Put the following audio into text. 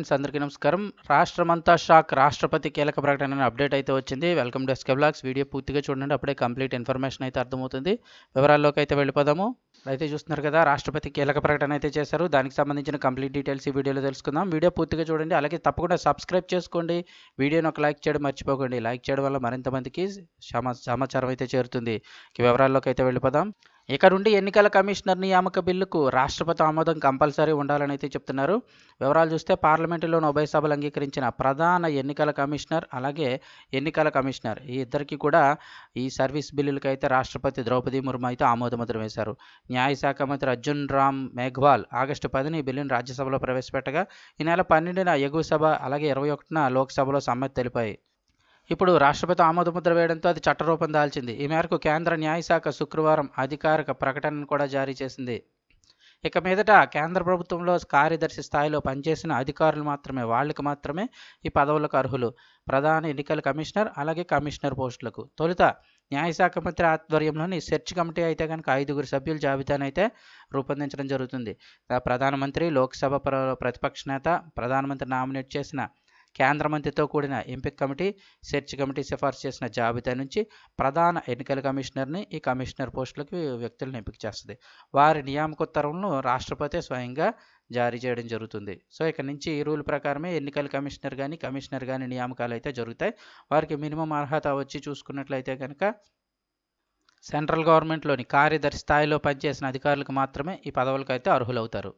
Friends అందరికీ నమస్కారం. రాష్ట్రమంతా షాక్ రాష్ట్రపతి కీలక ప్రకటన అనే అప్డేట్ అయితే వచ్చింది. Welcome to SK blogs. Video పూర్తిగా చూడండి అప్పుడే కంప్లీట్ ఇన్ఫర్మేషన్ అయితే అర్థమవుతుంది. వివరాల్లోకి అయితే వెళ్ళిపోదాము. అయితే చూస్తున్నారు కదా రాష్ట్రపతి కీలక ప్రకటన అయితే చేశారు. దానికి సంబంధించిన కంప్లీట్ డీటెయిల్స్ ఈ వీడియోలో తెలుసుకుందాం. వీడియో పూర్తిగా చూడండి అలాగే తప్పకుండా సబ్స్క్రైబ్ చేసుకోండి. వీడియోని ఒక లైక్ చేయడం మర్చిపోకండి. లైక్ చేయడం వల్ల మరింత మందికి సమా సమాచారం అయితే చేరుతుంది. వివరాల్లోకి అయితే వెళ్ళిపోదాం. ఇక నుండి ఎన్నికల కమిషనర్ నియామక బిల్లుకు రాష్ట్రపతి ఆమోదం కంపల్సరీ ఉండాలని అయితే చెప్తున్నారు. వివరాలు చూస్తే పార్లమెంటులోని ఉభయ సభలు అంగీకరించిన ప్రధాన ఎన్నికల కమిషనర్ అలాగే ఎన్నికల కమిషనర్ ఈ ఇద్దరికి కూడా ఈ సర్వీస్ బిల్లులకి అయితే రాష్ట్రపతి ద్రౌపది ముర్ము అయితే ఆమోదముద్ర వేశారు. న్యాయశాఖ మంత్రి అర్జున్ రామ్ మేఘ్వాల్ ఆగస్టు పదిని ఈ బిల్లును రాజ్యసభలో ప్రవేశపెట్టగా ఈ నెల పన్నెండున ఎగువ సభ అలాగే ఇరవై ఒకటిన లోక్సభలో సమ్మతి తెలిపాయి. ఇప్పుడు రాష్ట్రపతి ఆమోదముద్ర వేయడంతో అది చట్టరూపం దాల్చింది. ఈ మేరకు కేంద్ర న్యాయశాఖ శుక్రవారం అధికారిక ప్రకటనను కూడా జారీ చేసింది. ఇక మీదట కేంద్ర ప్రభుత్వంలో కార్యదర్శి స్థాయిలో పనిచేసిన అధికారులు మాత్రమే వాళ్ళకి మాత్రమే ఈ పదవులకు అర్హులు. ప్రధాన ఎన్నికల కమిషనర్ అలాగే కమిషనర్ పోస్టులకు. తొలుత న్యాయశాఖ మంత్రి ఆధ్వర్యంలోని సెర్చ్ కమిటీ అయితే కనుక ఐదుగురు సభ్యుల జాబితానైతే రూపొందించడం జరుగుతుంది. ప్రధానమంత్రి లోక్సభ ప్రతిపక్ష నేత ప్రధానమంత్రి నామినేట్ చేసిన కేంద్ర మంత్రితో కూడిన ఎంపిక కమిటీ సెర్చ్ కమిటీ సిఫార్సు చేసిన జాబితా నుంచి ప్రధాన ఎన్నికల కమిషనర్ని ఈ కమిషనర్ పోస్టులకు వ్యక్తులను ఎంపిక చేస్తుంది. వారి నియామక ఉత్తర్వులను రాష్ట్రపతి స్వయంగా జారీ చేయడం జరుగుతుంది. సో ఇక్కడ నుంచి ఈ రూల్ ప్రకారమే ఎన్నికల కమిషనర్ కానీ కమిషనర్ కానీ నియామకాలు అయితే జరుగుతాయి. వారికి మినిమం అర్హత వచ్చి చూసుకున్నట్లయితే కనుక సెంట్రల్ గవర్నమెంట్లోని కార్యదర్శి స్థాయిలో పనిచేసిన అధికారులకు మాత్రమే ఈ పదవులకు అయితే అర్హులవుతారు.